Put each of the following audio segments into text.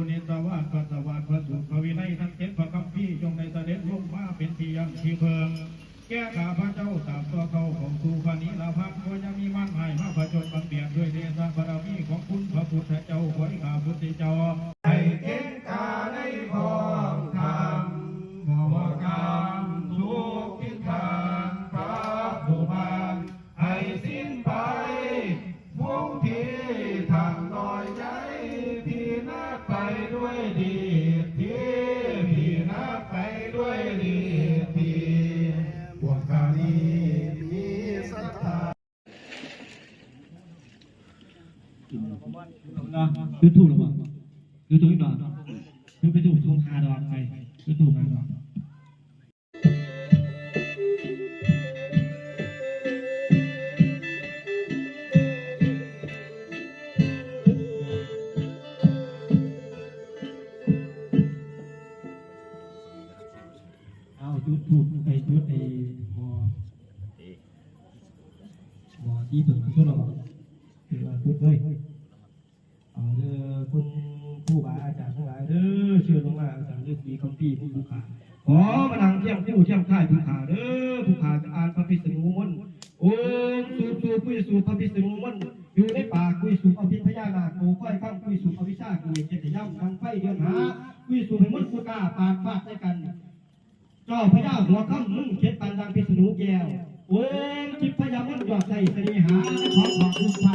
bonita vaca ยูทูบหรือเปล่ายูทูบหน่อยยูไปดูทุ่งฮาดอนไปยูทูบฮาดอนเอายูทูบไปยูไอหอหอที่ถึงช่วงเราถึงมาพูดเลย คุณผู้บาอาจารย์ทั้งหลายเด้อเชิญลงมาอาจารย์ฤาษีคำพี่ผู้ผู้ขาขอมานังเที่ยงผู้เที่ยงค่ายผู้ขาเด้อผู้ขาจะอ่านพระพิษณุมนต์โอ้สูบสูบคุยสูบพระพิษณุมนต์อยู่ในป่าคุยสูบอภิพยานาคโอ้ค่อยข้ามคุยสูบอวิชาคุยเจตย่ำทางไฟเดือนหาคุยสูบให้มดสุกาปาดฟาดใส่กันเจ้าพญาหัวค่ำมึงเช็ดปันดังพิษณุแก้วโอ้ยจิตพญามันยอดใจเสน่หาขอขอบคุณพา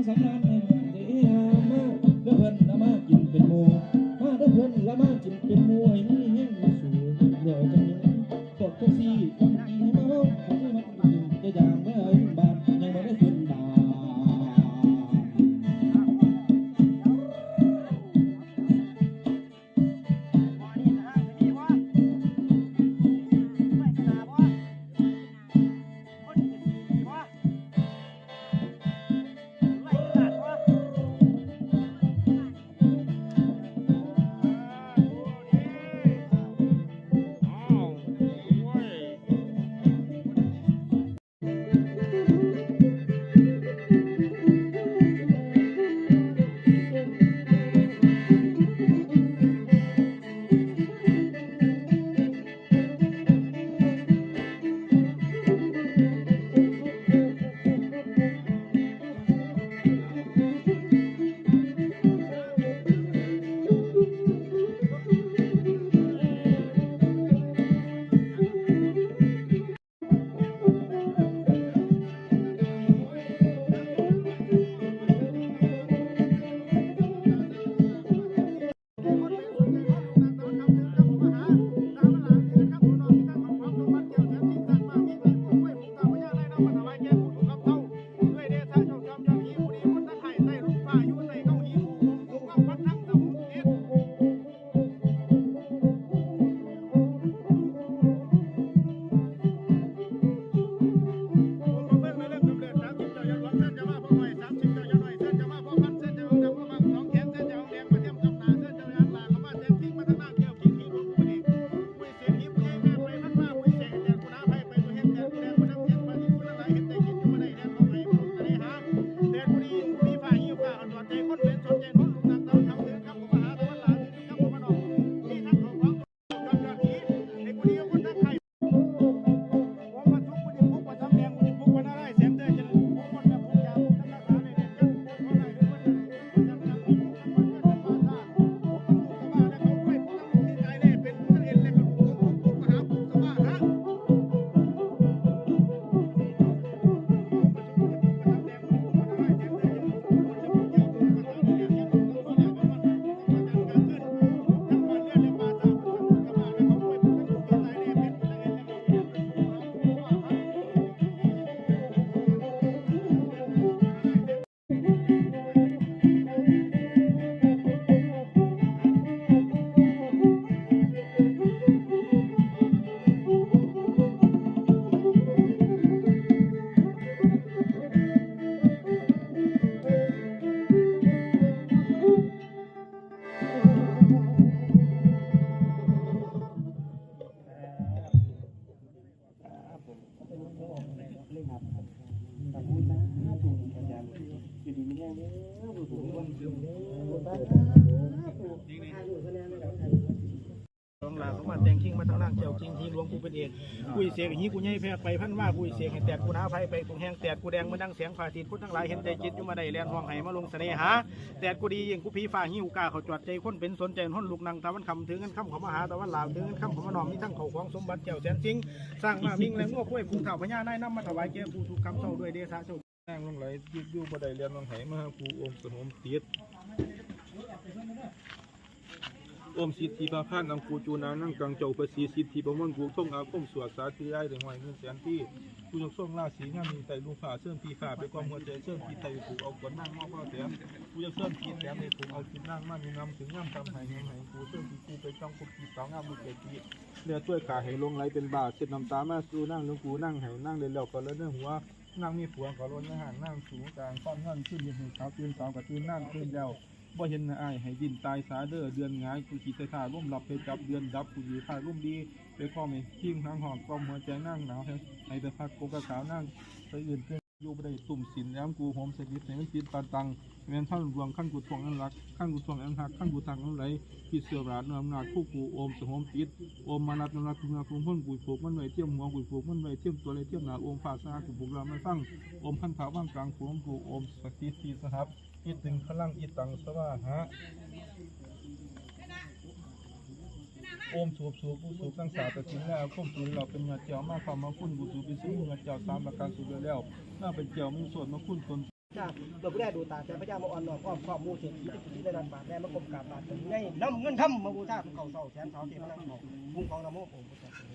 ಸಂಭ್ರಮ ต้องลาสมบัติแต่งคิงมาทางล่างเจ้าคิงทีหลวงกูเป็นเอกกุยเสียกหีกูใหญ่แพ้ไปพันว่ากุยเสียกเห็นแตดกูหนาไฟไปตรงแห้งแตดกูแดงมาดังเสียงฟ้าทิศพุทธทั้งหลายเห็นใจจิตอยู่มาได้แลนห้องไห้มาลงเสน่หาแตดกูดียิงกูผีฟ้าหิวกาเขาจอดใจคนเป็นสนใจห้นลูกนางตะวันคำถึงเงินคำเขามาหาตะวันลาวถึงเงินคำเขามานอมมีทั้งเขาของสมบัติเจ้าแสนจริงสร้างมามิ่งและง้อคุ้ยภูเขาพญานาคนำมาถวายแก่ผู้ถูกคำเศร้าด้วยเดชะเจ้านั่งลงไหลยืดยู่บ่ได้เรียนลงไหมาหาครูอมสนมติด อมสิทธิพาพานนำกูจูนานั่งกังเจ้าประสีสิทธิประมวลกูท่องอาคมสวดสาธิได้ถึงหอยเงินแสนที่กูยกส่งราศีงามมีใจลูกฝ่าเสื่อมพีฝ่าไปความหัวใจเสื่อมพีไตผูกเอาขนนั่งมอบเฝ้าแถมกูจะเสื่อมพีแถมในผูกเอาคิดนั่งมั่นมีน้ำถึงย่ำทำหายเงินหายกูเสื่อมพีกูไปจ้องกุกีสองงามมือเกตีเลือดช่วยขาให้ลงไหลเป็นบาทเช็ดน้ำตามาสู้นั่งลงกูนั่งให้นั่งเลยแล้วก็แล้วเนื้อหัวนั่งมีผัวก็ล้นอาหารนั่งสูงกลางความเงินขึ้นยืนเช้าตื่นสาวกับตื่นนั่งตื่นแล้ว บ่เห็นอายให้ดินตายสาเด้อเดือนงายกูขี่ใส่ท่าร่มหลับไปจับเดือนดับกูอยู่ท่าร่มดีไปข้อไม่ทิ้งทางหอดกลมหัวใจนั่งหนาวให้ให้ไปพักโกกะขาวนั่งไปอื่นเพื่อน อยู่บ่ได้ตุ่มสินย้ำกูโหมสกิดให้มันปิดปานตังแม่นท่านรวงขั้นกูทวงอันรักขั้นกูทวงอันหักขั้นกูตังอันไหลพี่เสือราดนอำนาจคู่กูโอมสโหมปิดโอมมานัดนรักคุณงาคุณพ่นกูผูกมันไวเทียมหัวกูผูกมันไวเทียมตัวเลยเทียมหนาโอมฝาสากูผูกราไม่ฟังโอมพันขาว่างกลางผูมผูโอมสติทีสหับอิตึงพลังอิตังสวาหะ โอมสูบสูบผู้สูบตั้งสาแตะกินแล้วคุ้มสูเราเป็นเงาเจียวมาความมาคุ้นบูสูบเป็นซึ่งเงาเจียวสามประการสูบแล้วน่าเป็นเจียวมีส่วนมาคุ้นตนจ้าโดยผู้ได้ดูตาแต่พระเจ้ามาอ่อนหน้อมอ้อมข้อมมูเศรษฐีที่ได้รันบาทแม่มากรมกราบบาทถึงไงน้ำเงินคำมาบูชาภูเขาเศร้าแสนเสาเทพนังของบุ้งของนโมโอ้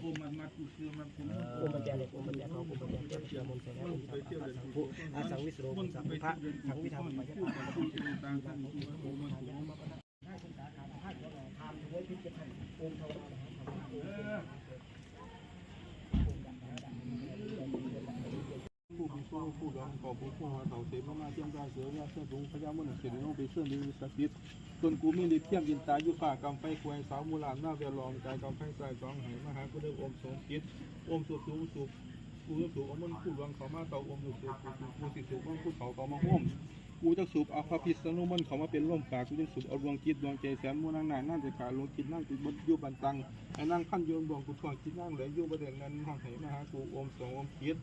โอมมันมาคือคือมันคือโอ้มันแจเลยโอ้มันแจเขาโอ้มันแจเจ้าเชื่อมนต์เสนามุสังฆสังฆอาสังวิสโรสังพระสังวิธรรมไปยะผู้กับผู้ที่ต่างกันโอมันสูง ผู้มีสู้ผู้ร้องขอผู้ผู้มาเต่าเสมามาเทียมกาเสือเนี่ยเสื้อถุงพญามุนเสด็จลงไปเสื้อดีสักดิษตนกูมีฤทธิ์เทียมยินตาอยู่ฝ่ากำไฟควายสาวมูลานหน้าเวลองใจกำไฟใส่สองไหมหากูเดิมอมสมจิตอมสุบสูงสุบกูจะสูบอมันผู้รวงเขามาเต่าอมอยู่สูบกูสิสูบมันผู้เขาเขามาห่ม กูจะสูบเอาพระพิษนุมันเขามาเป็นร่มปากูจะสูบเอาดวงจิตดวงใจแสนมูนางนานนั่นจะขาลงจิตนั่งจิตบนยูบันตังไอ้นั่งขั้นโยนดวงกูถอดจิตนั่งเหลือยู่ประเด็นนั้นห้องไหมาหากูอมสองอมจิต